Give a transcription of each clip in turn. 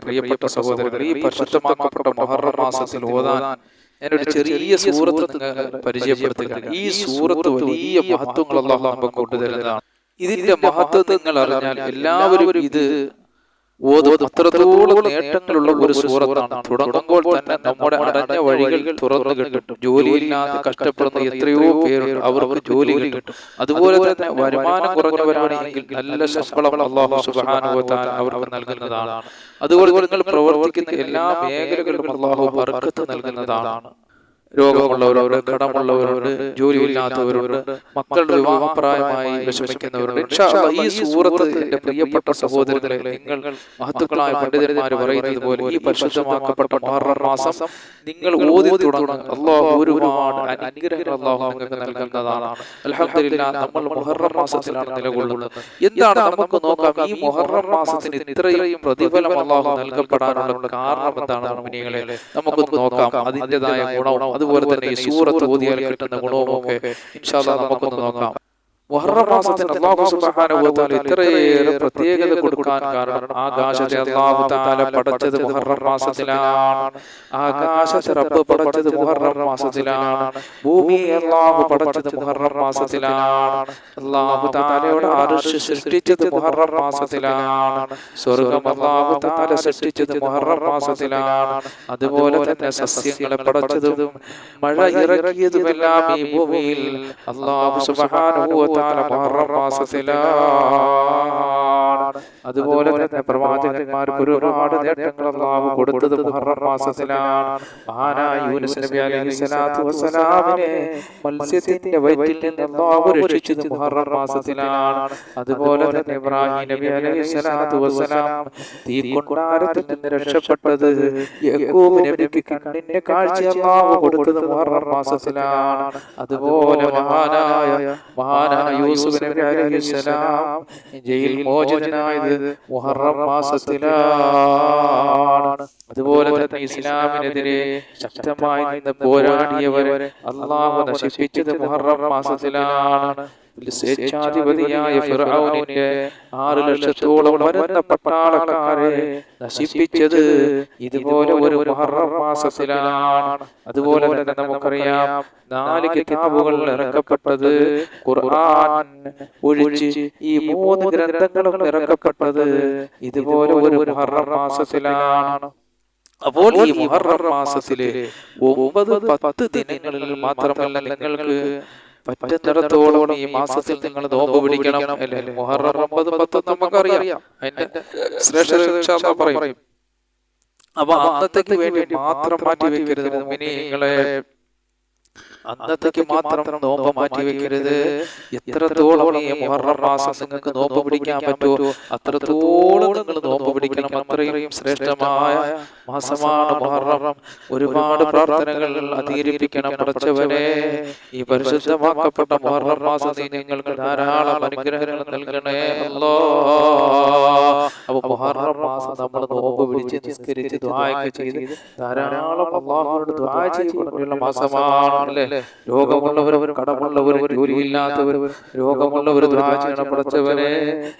പ്രിയപ്പെട്ട സഹോദരൻ ഈ പരിശുദ്ധമാക്കപ്പെട്ട മുഹറം മാസത്തിൽ ഓതാൻ ഞാനൊരു ചെറിയ സൂറത്ത് പരിചയപ്പെടുത്തുകയാണ് ഈ സൂറത്ത് വലിയ മഹത്വങ്ങൾ അള്ളാഹു നമുക്ക് കൊണ്ടുതരുന്നതാണ്. ഇതിന്റെ മഹത്വം നിങ്ങൾ അറിഞ്ഞാൽ എല്ലാവരും ഇത് ഓതും അത്രത്തോളം നേട്ടങ്ങളുള്ള ഒരു സൂറത്താണ് തുടങ്ങുമ്പോൾ തന്നെ നമ്മുടെ അടഞ്ഞ വഴികൾ തുറന്നു കിട്ടും. ജോലിയില്ലാതെ കഷ്ടപ്പെടുന്ന എത്രയോ പേരുണ്ട്. അവർക്ക് ജോലി കിട്ടും. അതുപോലെ തന്നെ വരുമാനം കുറഞ്ഞവരാണെങ്കിൽ നല്ല ശമ്പളം അള്ളാഹു സുബാനുഭവത്താൽ അവർക്ക് നൽകുന്നതാണ്. അതുപോലെ നിങ്ങൾ പ്രവർത്തിക്കുന്ന എല്ലാ മേഖലകളും അള്ളാഹു ബർക്കത്ത് നൽകുന്നതാണ്. രോഗമുള്ളവരുണ്ട് കടമുള്ളവരുണ്ട് ജോലിയില്ലാത്തവരുണ്ട് മക്കളുടെ വിവാഹപ്രായമായി വിഷമിക്കുന്നവരുണ്ട് ഈ സൂറത്ത് എന്റെ പ്രിയപ്പെട്ട സഹോദരങ്ങളെ നിങ്ങൾ മഹത്തുക്കളായ പണ്ഡിതന്മാർ പറയുന്നത് പോലെ ഈ പരിശുദ്ധമാക്കപ്പെട്ട മുഹറം മാസം നിങ്ങൾ ഓതി തുടങ്ങുക. അള്ളാഹു ഒരുപാട് അനുഗ്രഹങ്ങൾ അള്ളാഹു നിങ്ങൾക്ക് നൽകുന്നതാണ്. അൽഹംദുലില്ലാ നമ്മൾ മുഹറം മാസത്തിലാണ് നിലകൊള്ളുന്നത്. എന്താണ് നമുക്ക് നോക്കാം? ഈ മുഹറം മാസത്തിന് ഇത്രയും പ്രതിഫലം അള്ളാഹു നൽകപ്പെടാനുള്ള കാരണം എന്താണ് നമുക്ക് നോക്കാം. അതിന്റെതായ ഗുണവും അതുപോലെ തന്നെ ഈ സൂറത്ത് ഓതിയാൽ കിട്ടുന്ന ഗുണവും ഒക്കെ ഇൻഷാല്ലാ നമുക്കൊന്ന് നോക്കാം. മുഹറം മാസത്തിന് അള്ളാഹു തആല ഇത്രയേറെ പ്രത്യേകത കൊടുക്കാൻ കാരണം ആകാശത്തെ അള്ളാഹു തആല പടച്ചത് മുഹറം മാസത്തിലാണ് ആകാശത്തെ റബ്ബ് പടച്ചത് മുഹറം മാസത്തിലാണ് ഭൂമിയെ അള്ളാഹു പടച്ചത് മുഹറം മാസത്തിലാണ് അള്ളാഹു തആലയുടെ ആരുഷ് സൃഷ്ടിച്ചത് മുഹറം മാസത്തിലാണ് സ്വർഗം അള്ളാഹു തആല സൃഷ്ടിച്ചത് മുഹറം മാസത്തിലാണ് അതുപോലെ തന്നെ സസ്യങ്ങളെ പടച്ചതും മഴ ഇറക്കിയതുമെല്ലാം ഈ ഭൂമിയിൽ അള്ളാഹു സുബ്ഹാനഹു മാസത്തിലാണ് അതുപോലെ തന്നെ പ്രവാചകന്മാർക്ക് ഒരുപാട് നേട്ടങ്ങൾ അള്ളാഹു കൊടുത്തത് മുഹറം മാസത്തിലാണ് മഹാനായ യൂനുസ് നബി അലൈഹി സ്വലാത്തു വസ്സലാമിനെ മത്സ്യത്തിന്റെ വയറ്റിൽ നിന്ന് അള്ളാഹു രക്ഷിച്ചത് മുഹറം മാസത്തിലാണ് അതുപോലെ തന്നെ ഇബ്രാഹിം നബി അലൈഹി സ്വലാത്തു വസ്സലാം തീ കൊണ്ടാരത്തിൽ നിന്ന് രക്ഷപ്പെട്ടത് യക്കൂബ് നബിക്ക് കണ്ണിന്റെ കാഴ്ച അള്ളാഹു കൊടുത്തത് മുഹറം മാസത്തിലാണ് അതുപോലെ മഹാനായ മഹാനായ യൂസുഫ് നബി അലൈഹി സ്വലാം ജയിൽ മോചിതനായത് മുഹറം മാസത്തിലാണ്. അതുപോലെ തന്നെ ഇസ്ലാമിനെതിരെ ശക്തമായി നിന്ന് പോരാടിയവരെ അള്ളാഹു നശിപ്പിച്ചത് മുഹറം മാസത്തിലാണ്. സ്വേച്ഛാധിപതിയായ ഫിറഔനിന്റെ ആറ് ലക്ഷത്തോളം വരുന്ന പട്ടാളക്കാരെ നശിപ്പിച്ചത് ഇതുപോലെ ഒരു മുഹറം മാസത്തിലാണ്. അതുപോലെ തന്നെ നമുക്കറിയാം നാല് കിതാബുകൾ ഇറക്കപ്പെട്ടത് ഖുർആൻ ഒഴിച്ച് ഈ മൂന്ന് ഗ്രന്ഥങ്ങളും ഇറക്കപ്പെട്ടത് ഇതുപോലെ ഒരു മുഹറം മാസത്തിലാണ്. അപ്പോൾ ഈ മുഹറം മാസത്തിലെ ഒമ്പത് പത്ത് ദിനങ്ങളിൽ മാത്രമല്ല നിങ്ങൾക്ക് പറ്റുന്നിടത്തോളം ഈ മാസത്തിൽ നിങ്ങൾ നോമ്പ് പിടിക്കണം അല്ലെ? മുഹറം ഒമ്പത് പത്ത് നമുക്കറിയാം. അതിന്റെ ശ്രേഷ്ഠ പറയും. അപ്പൊ അന്നത്തേക്ക് വേണ്ടി മാത്രം മാറ്റി വെക്കരുത് നിങ്ങളെ അന്നത്തേക്ക് മാത്രം നോമ്പ് മാറ്റി വെക്കരുത്. എത്രത്തോളം ഈ മുഹറം മാസം നിങ്ങൾക്ക് നോമ്പ് പിടിക്കാൻ പറ്റുമോ? അത്രത്തോളം പിടിക്കണം അത്രയും ശ്രേഷ്ഠമായ മാസമാണ് മുഹറം. ഒരുപാട് പ്രാർത്ഥനകൾ അധികരിപ്പിക്കണം പഠിച്ചവനെ ഈ പരിശുദ്ധമാക്കപ്പെട്ട മുഹറം മാസം നീ നിങ്ങൾക്ക് ധാരാളം അനുഗ്രഹങ്ങൾ നൽകണേ അല്ലോ. അപ്പൊ മുഹറം മാസം നമ്മൾ നോമ്പ് പിടിച്ച് നിസ്കരിച്ച് ദ്വായൊക്കെ ചെയ്ത് ധാരാളം അള്ളാഹുവിനോട് ദ്വായ ചെയ്യപ്പെട്ടുള്ള മാസമാണല്ലേ? രോഗമുള്ളവർ കടമുള്ളവർ ജോലിയില്ലാത്തവർ രോഗമുള്ളവർ ദ്വായ ചെയ്യണം പടച്ചവരെ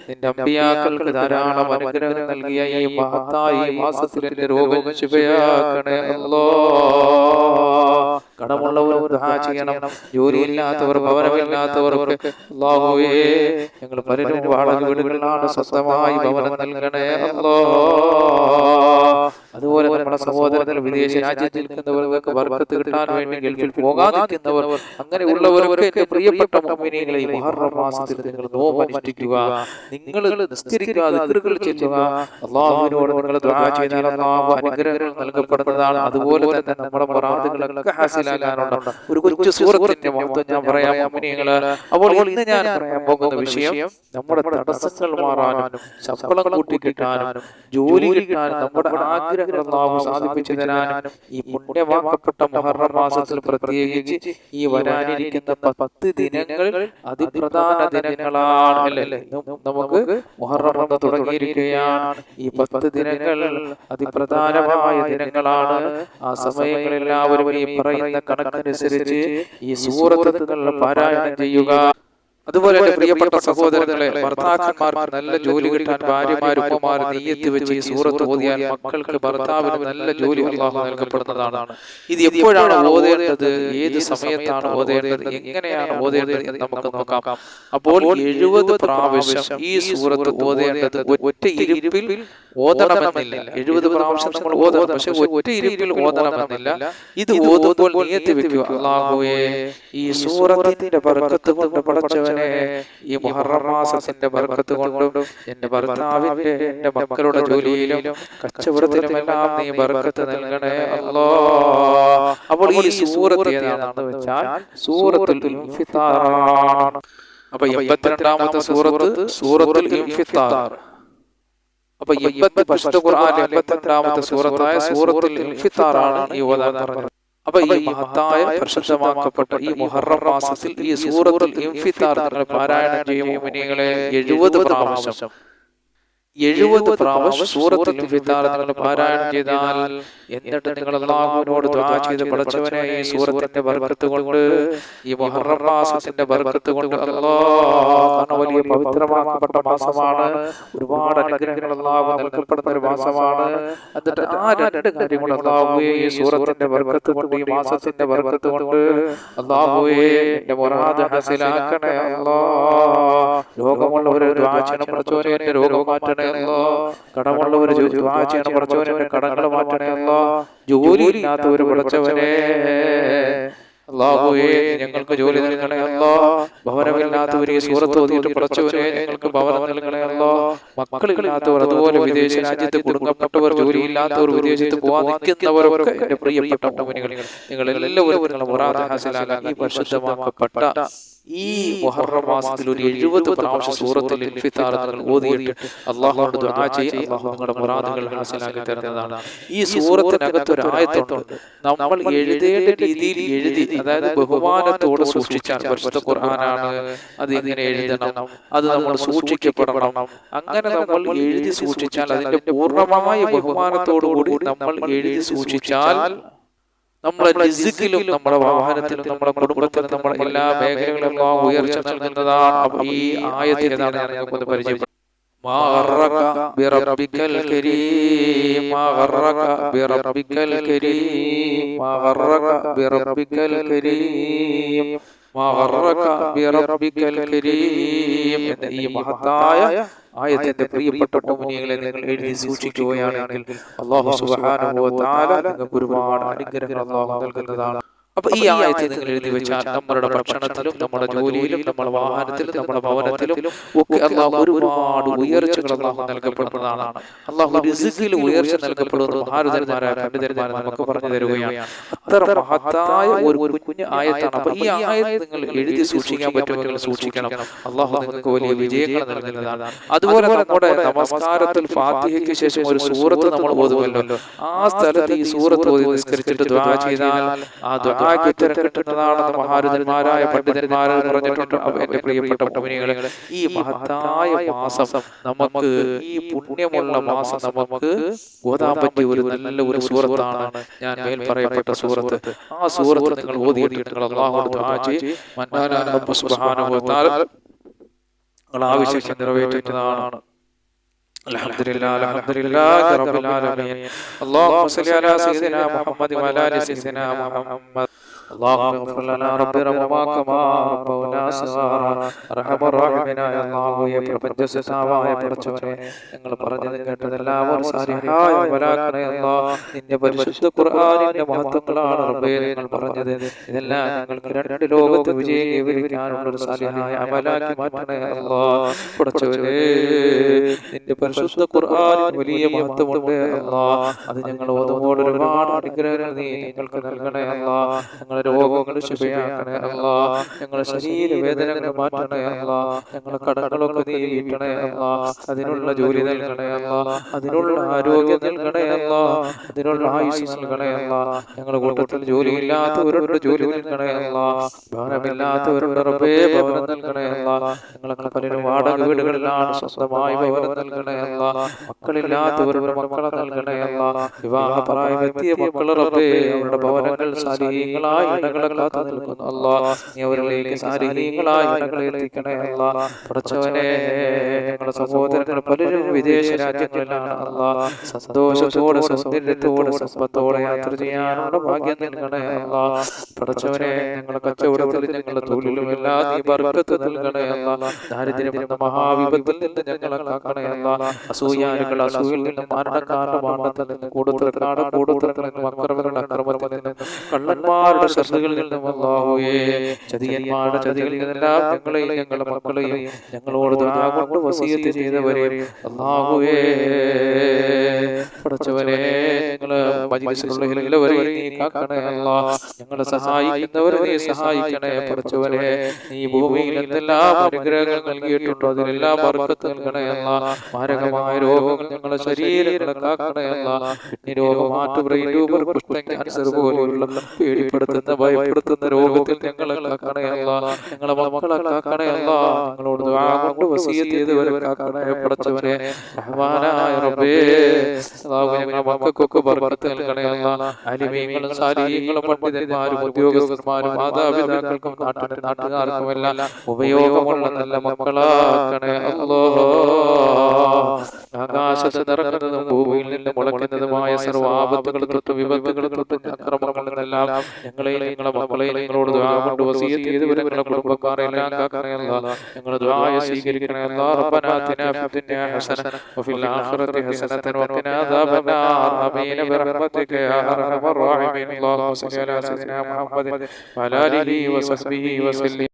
നിന്റെ അമ്പിയാക്കൾക്ക് ധാരാളം അനുഗ്രഹം നൽകിയ ഈ മഹത്തായ ഈ മാസത്തിൽ എന്റെ രോഗം ശുഭയാക്കണേ അല്ലോ. കടമുള്ളവർ ചെയ്യണം. ജോലിയില്ലാത്തവർ ഭവനമില്ലാത്തവർക്ക് അല്ലാഹുവേ ഞങ്ങൾ പലരും വാടക വീടുകളിലാണ് സ്വന്തമായി ഭവനം നൽകണേ അല്ലോ. അതുപോലെ നമ്മുടെ സഹോദരങ്ങൾ വിദേശ രാജ്യത്തിൽ നിൽക്കുന്നവർക്ക് വർക്കത്ത് കിട്ടാൻ വേണ്ടി ഗൾഫിൽ പോകാതിരിക്കുന്നവർ അങ്ങനെയുള്ളവരൊക്കെ എന്റെ പ്രിയപ്പെട്ട മുഅ്മിനീങ്ങളെ മുഹറം മാസത്തിൽ നിങ്ങൾ നോമ്പ് അനുഷ്ഠിക്കുക. നിങ്ങൾ നിസ്കരിക്കാതെ ചെയ്യുക അള്ളാഹുവിനോട് നിങ്ങൾ ചെയ്താൽ അള്ളാഹു അനുഗ്രഹങ്ങൾ നൽകപ്പെടുന്നതാണ്. അതുപോലെ തന്നെ നമ്മുടെ പ്രാർത്ഥനകളൊക്കെ ഹാസിലാകാനുണ്ട് ഒരു കൊച്ചു സൂറത്തിന്റെ മഹത്വം ഞാൻ പറയാം. മുഅ്മിനീങ്ങളെ അപ്പോൾ ഇന്ന് ഞാൻ പറയാൻ പോകുന്ന വിഷയം നമ്മുടെ തടസ്സങ്ങൾ മാറാനും ശമ്പളം കൂട്ടി കിട്ടാനും ജോലി കിട്ടാനും നമ്മുടെ ആഗ്രഹങ്ങൾ അള്ളാഹു സാധിപ്പിച്ചു തരാനും ഈ പുണ്യവാക്കപ്പെട്ട മുഹറം മാസത്തിൽ പ്രത്യേകിച്ച് ഈ വരാനിരിക്കുന്ന പത്ത് ദിനങ്ങൾ അതിപ്രധാന ദിനങ്ങളാണ് അല്ലേ? നമുക്ക് മുഹറം തുടങ്ങിയിരിക്കുകയാണ്. ഈ പത്ത് ദിനങ്ങൾ അതിപ്രധാനമായ ദിനങ്ങളാണ്. ആ സമയങ്ങളിൽ എല്ലാവരും ഈ പറയുന്ന കണക്കനുസരിച്ച് ഈ സൂറത്തുകൾ പാരായണം ചെയ്യുക. അതുപോലെ എന്റെ പ്രിയപ്പെട്ട സഹോദരങ്ങളെ ഭർത്താക്കന്മാർക്ക് നല്ല ജോലി കിട്ടാൻ ഭാര്യമാർ ഉമ്മമാർ നീയത്ത് വെച്ച് ഈ സൂറത്ത് ഓതിയാൽ മക്കൾക്ക് ഭർത്താവിന് നല്ല ജോലി അള്ളാഹു നൽകപ്പെടുന്നതാണ്. ഇത് എപ്പോഴാണ് ഓതേണ്ടത്? ഏത് സമയത്താണ് ഓതേണ്ടത്? എങ്ങനെയാണ് ഓതേണ്ടത് എന്ന് നമുക്ക് നോക്കാം. അപ്പോൾ എഴുപത് പ്രാവശ്യം ഈ സൂറത്ത് ഓതേണ്ടത് ഒറ്റ ഇരുപ്പിൽ ഓതണമെന്നില്ല. എഴുപത് പ്രാവശ്യം നമ്മൾ ഓതണം പക്ഷെ ഒറ്റ ഇരുപ്പിൽ ഓതണമെന്നില്ല. ഇത് ഓതുമ്പോൾ നീയത്ത് വെക്കുക. അള്ളാഹുവേ ഈ സൂറത്തിന്റെ പറക്കത്ത് കൊണ്ട് പടച്ചവനെ ഈ മുഹറം മാസത്തിന്റെ ബർക്കത്ത് കൊണ്ടും എന്റെ ഭർത്താവിന്റെ എന്റെ മക്കളുടെ ജോലിയിലും കച്ചവടത്തിലുമെല്ലാം നീ ബർക്കത്ത് നൽകണേ അല്ലോ. അപ്പോൾ ഈ സൂറത്ത് ഏതാണെന്ന് വെച്ചാൽ സൂറത്തുൽ അപ്പൊ എൺപത്തിരണ്ടാമത്തെ സൂറത്ത് സൂറത്തുൽ ഇൻഫിത്താർ. അപ്പൊ എൺപത്തി ഫസ്റ്റ് ഖുർആൻ എൺപത്തിരണ്ടാമത്തെ സൂറത്തായ സൂറത്തുൽ ഇൻഫിത്താറാണ് ഈ ഓതാൻ പറഞ്ഞത്. അപ്പൊ ഈ മഹത്തായ പ്രശസ്തമാക്കപ്പെട്ട ഈ മുഹറം മാസത്തിൽ ഈ സൂറത്തിൽ പാരായണം ചെയ്യും മുമിനികളെ എഴുപത് പ്രാവശ്യം. എഴുപത് പ്രാവശ്യം സൂറത്തിൽ പാരായണം ചെയ്താൽ എന്നിട്ട് നിങ്ങൾ അള്ളാഹുവിനോട് ദ്വാ ചെയ്ത് പഠിച്ചവനെ ഈ സൂറത്തിന്റെ ബർക്കത്ത് കൊണ്ട് ഈ മുഹറം മാസത്തിന്റെ ബർക്കത്ത് കൊണ്ട് അള്ളാഹ് വലിയ പവിത്രമാക്കപ്പെട്ട മാസമാണ്. ഒരുപാട് അനുഗ്രഹങ്ങൾ അള്ളാഹു നൽകപ്പെടുന്ന ഒരു മാസമാണ്. എന്നിട്ട് ആ രണ്ട് കാര്യങ്ങൾ അള്ളാഹുവേ ഈ സൂറത്തിന്റെ ബർക്കത്ത് കൊണ്ട് ഈ മാസത്തിന്റെ ബർക്കത്ത് കൊണ്ട് അള്ളാഹുവേ എന്റെ മൊറാദ് ഹസിലാക്കണേ അള്ളാ രോഗമുള്ളവരെ ദുആ ചെയ്യണം പഠിച്ചവനെ എന്റെ രോഗം മാറ്റണേ അല്ലോ. കടമുള്ളവർ ദുആ ചെയ്യണം പഠിച്ചവനെ കടങ്ങൾ മാറ്റണേ അല്ലോ. ജോലി ഇല്ലാത്തവർ പഠിച്ചവനെ അള്ളാഹുവേ ഞങ്ങൾക്ക് ജോലി നൽകണേ അല്ലോ ഭവനമില്ലാത്തവർ സൂറത്ത് ഓതിയിട്ട് പഠിച്ചവരെ ഞങ്ങൾക്ക് ഭവനം നൽകണേ അല്ലോ മക്കളില്ലാത്തവർ അതുപോലെ വിദേശ രാജ്യത്ത് കുടുങ്ങപ്പെട്ടവർ ജോലിയില്ലാത്തവർ വിദേശത്ത് പോകാൻ നിൽക്കുന്നവരൊക്കെ എന്റെ പ്രിയപ്പെട്ട നിങ്ങൾ എല്ലാവരും ഈ പരിശുദ്ധമാക്കപ്പെട്ട ഈ മുഹറം മാസത്തിൽ ഒരു എഴുപത് പ്രാവശ്യം സൂറത്തിൽ ഇൻഫിത്താർ നിങ്ങൾ ഓതിയിട്ട് അള്ളാഹുനോട് ദുആ ചെയ്യും. അള്ളാഹു നിങ്ങളുടെ മുറാദുകൾ ഹാസിലാക്കി തരുന്നതാണ്. ഈ സൂറത്തിനകത്ത് ഒരു ആയത്തുണ്ട്. നമ്മൾ എഴുതേണ്ട രീതിയിൽ എഴുതി അതായത് ബഹുമാനത്തോടെ സൂക്ഷിച്ചാൽ പരിശുദ്ധ ഖുർആനാണ്. അത് എങ്ങനെ എഴുതണം. അത് നമ്മൾ സൂക്ഷിക്കപ്പെടണം. അങ്ങനെ നമ്മൾ എഴുതി സൂക്ഷിച്ചാൽ അതിന്റെ പൂർണമായ ബഹുമാനത്തോടു കൂടി നമ്മൾ എഴുതി സൂക്ഷിച്ചാൽ നമ്മുടെ രിസിക്കിലും നമ്മുടെ വാഹനത്തിലും നമ്മുടെ കുടുംബത്തിലും നമ്മുടെ എല്ലാ മേഖലകളിലും ആ ഉയർച്ച നൽകുന്നതാണ് അപ്പൊ ഈ ആയത്തിൽ ഏതാണ് ഞാൻ നിങ്ങൾക്ക് പരിചയപ്പെടുന്നത് ما غرك بربك الكريم ചെയ്യും എന്ന ഈ മഹത്തായ ആയത്തിന്റെ പ്രിയപ്പെട്ട മോമിനികളെ നിങ്ങൾ എഴുതി സൂക്ഷിക്കുകയാണെങ്കിൽ അള്ളാഹു സുബാനുഭവത്താല നിങ്ങൾക്ക് ഒരുപാട് അനുഗ്രഹങ്ങൾ അള്ളാഹു നൽകുന്നതാണ്. അപ്പൊ ഈ ആയത്തിൽ നിങ്ങൾ എഴുതി വെച്ചാൽ നമ്മുടെ ഭക്ഷണത്തിലും നമ്മുടെ ജോലിയിലും നമ്മുടെ വാഹനത്തിലും നമ്മുടെ ഭവനത്തിലും ഒക്കെ അള്ളാഹു ഒരുപാട് ഉയർച്ചകൾ അള്ളാഹു നൽകപ്പെടുന്നതാണ്. അള്ളാഹു റിസിക്കിൽ ഉയർച്ച നൽകപ്പെടുന്നത് മഹാരുതന്മാരായ പണ്ഡിതന്മാരെ നമുക്ക് പറഞ്ഞു തരുകയാണ്. അത്ര മഹത്തായ ഒരു കുഞ്ഞു ആയത്താണ്. അപ്പൊ ഈ ആയത്ത് നിങ്ങൾ എഴുതി സൂക്ഷിക്കാൻ പറ്റുമെങ്കിൽ സൂക്ഷിക്കണം. അള്ളാഹു നിങ്ങൾക്ക് വലിയ വിജയങ്ങൾ നൽകുന്നതാണ്. അതുപോലെ നമ്മുടെ നമസ്കാരത്തിൽ ഫാത്തിഹയ്ക്ക് ശേഷം ഒരു സൂറത്ത് നമ്മൾ ഓതുമല്ലോ ആ സ്ഥലത്ത് ഈ സൂറത്ത് ഓതി നിസ്കരിച്ചിട്ട് ദ്വാ ചെയ്താൽ ആ ദ്വാ ദുആക്ക് ഉത്തരം കിട്ടുന്നതാണെന്ന് മഹാരുതന്മാരായ പണ്ഡിതന്മാർ പറഞ്ഞിട്ടുണ്ട് എന്റെ പ്രിയപ്പെട്ട മുമിനികളെ ഈ മഹത്തായ മാസം നമുക്ക് ഈ പുണ്യമുള്ള മാസം നമുക്ക് ഓതാൻ പറ്റിയ ഒരു നല്ല ഒരു സൂറത്താണ് ഞാൻ മേൽ പറയപ്പെട്ട സൂറത്ത് ആ സൂറത്ത് നിങ്ങൾ ഓതിയിട്ട് നിങ്ങൾ അള്ളാഹു ദുആ ചെയ്യ് മന്നാന റബ്ബ് സുബ്ഹാനഹു വ തആല നിങ്ങൾ ആവശ്യം നിറവേറ്റുന്നതാണ് الحمد لله الحمد لله رب العالمين اللهم صل على سيدنا محمد وعلى ال سيدنا محمد اللهم اغفر لنا رب ربما كما ربنا صغارا ارحم الراحمين يا الله يا പ്രപഞ്ച സൃഷ്ടാവായ പടച്ചവനെ ഞങ്ങൾ പറഞ്ഞത് കേട്ടതെല്ലാം ഒരു സാരിഹായ വലാക്കണേ അല്ലാ നിന്റെ പരിശുദ്ധ ഖുർആനിന്റെ മഹത്വങ്ങളാണ് റബ്ബേ ഞങ്ങൾ പറഞ്ഞത് ഇതെല്ലാം ഞങ്ങൾക്ക് രണ്ട് ലോകത്ത് വിജയം കൈവരിക്കാനുള്ള ഒരു സാരിഹായ അമലാക്കി മാറ്റണേ അല്ലാ പടച്ചവനെ നിന്റെ പരിശുദ്ധ ഖുർആനിന് വലിയ മഹത്വമുണ്ട് അല്ലാ അത് ഞങ്ങൾ ഓതുമ്പോൾ ഒരുപാട് അനുഗ്രഹങ്ങൾ നീ ഞങ്ങൾക്ക് നൽകണേ അല്ലാ ഞങ്ങളുടെ രോഗങ്ങൾ ശുഭയാക്കണേ അല്ല ഞങ്ങളുടെ ശരീര വേദനകൾ മാറ്റണേ അല്ല ഞങ്ങളുടെ കടകളൊക്കെ നീ വീട്ടണേ അല്ലാ അതിനുള്ള ജോലി നൽകണേ അല്ല അതിനുള്ള ആരോഗ്യം നൽകണേ അല്ല അതിനുള്ള ആയുസ് നൽകണേ അല്ല ഞങ്ങളുടെ കൂട്ടത്തിൽ ജോലിയില്ലാത്തവരോട് ജോലി നൽകണേ അല്ല ഭവനമില്ലാത്തവരുടെ റബ്ബേ ഭവനം നൽകണേ അല്ല ഞങ്ങളൊക്കെ പലരും വാടക വീടുകളിലാണ് സ്വന്തമായി ഭവനം നൽകണേ അല്ല മക്കളില്ലാത്തവരുടെ മക്കളെ നൽകണേ അല്ല വിവാഹ പ്രായമെത്തിയ മക്കൾ റബ്ബേ അവരുടെ ഭവനങ്ങൾ സാലിഹീങ്ങളായ ഇണകളെ കാത്തു നിൽക്കുന്നു. അല്ലാ നീ അവരിലേക്ക് സാരീകളായ ഇണകളെ എത്തിക്കണേ. അല്ലാ പടച്ചവനെ ഞങ്ങളുടെ സഹോദരങ്ങൾ പലരും വിദേശ രാജ്യങ്ങളിലാണ്. അള്ളാഹ് സന്തോഷത്തോടെ സൗന്ദര്യത്തോടെ സമ്പത്തോടെ യാത്ര ചെയ്യാനുള്ള ഭാഗ്യം നൽകണേ. അള്ളാഹ് പടച്ചവനെ ഞങ്ങളുടെ കച്ചവടത്തിൽ ഞങ്ങളുടെ തൊഴിലും എല്ലാ നീ നൽകണേ. അല്ലാ ദാരിദ്ര്യം എന്ന മഹാവിപത്തിൽ നിന്ന് ഞങ്ങളെ കാക്കണേ. അള്ളാഹ് അസൂയാനുകൾ അസൂയിൽ നിന്ന് മരണക്കാരുടെ മാണ്ടത്തിൽ നിന്ന് കൂടുതൽ കൂടുതൽ അക്രമത്തിൽ നിന്ന് കള്ളന്മാരുടെ ഞങ്ങളെയും ഞങ്ങളുടെ മക്കളെയും ഞങ്ങളോട് കൊണ്ട് ചെയ്തവരെ. അല്ലാഹുവേ. പഠിച്ചവരെ കാക്കണേ ഞങ്ങളെ സഹായിക്കുന്നവരെ നീ സഹായിക്കണേ പഠിച്ചവരെ നീ ഭൂമിയിൽ എന്തെല്ലാം അനുഗ്രഹങ്ങൾ നൽകിയിട്ടുണ്ടോ അതിലെല്ലാം ബർക്കത്ത് നൽകണേ അല്ല. മാരകമായ രോഗങ്ങൾ ഞങ്ങളുടെ ശരീരങ്ങളെ കാക്കണേ അല്ല. കിഡ്നി പേടിപ്പെടുത്തുന്ന ഭയപ്പെടുത്തുന്ന രോഗത്തിൽ ഞങ്ങളെ കാക്കണേ അല്ലാ. ഞങ്ങളെ മക്കളെ കാക്കണേ അല്ലാ. ഞങ്ങളോട് ദുആ കൊണ്ട് വസീയത്ത് ചെയ്തവരെ കാക്കണേ പടച്ചവനെ റഹ്മാനായ റബ്ബേ. അല്ലാഹു ഞങ്ങളെ മക്കൾക്കൊക്കെ ബർക്കത്ത് നൽകണേ അല്ലാ. അലിമീങ്ങളും സാരീങ്ങളും പണ്ഡിതന്മാരും ഉദ്യോഗസ്ഥന്മാരും മാതാപിതാക്കൾക്കും നാട്ടിലെ നാട്ടുകാർക്കും എല്ലാം ഉപയോഗമുള്ള നല്ല മക്കളാക്കണേ അല്ലോ. ആകാശത്ത് നിറക്കുന്നതും ഭൂമിയിൽ നിന്ന് മുളയ്ക്കുന്നതുമായ സർവാപത്തുകൾ തൊട്ടും വിപത്തുകൾ തൊട്ടും അക്രമങ്ങളിൽ നിന്നെല്ലാം ഞങ്ങളെയും നിങ്ങളെ മക്കളെ നിങ്ങളോട് കൊണ്ട് വസീയത്ത് ചെയ്തവരെ നിങ്ങളുടെ കുടുംബക്കാരെ എല്ലാം കാക്കണയല്ല ഞങ്ങൾ ദ്വായ സ്വീകരിക്കണയല്ല ഹസന വഫിൽ ആഖിറതി ഹസനതൻ വഖിനാ അദാബന്നാർ ആമീൻ ബിറഹ്മതിക യാ അർഹമർ റഹീമീൻ. അല്ലാഹുമ്മ സ്വല്ലി അലാ സയ്യിദിനാ മുഹമ്മദ് വഅലാ വസല്ലം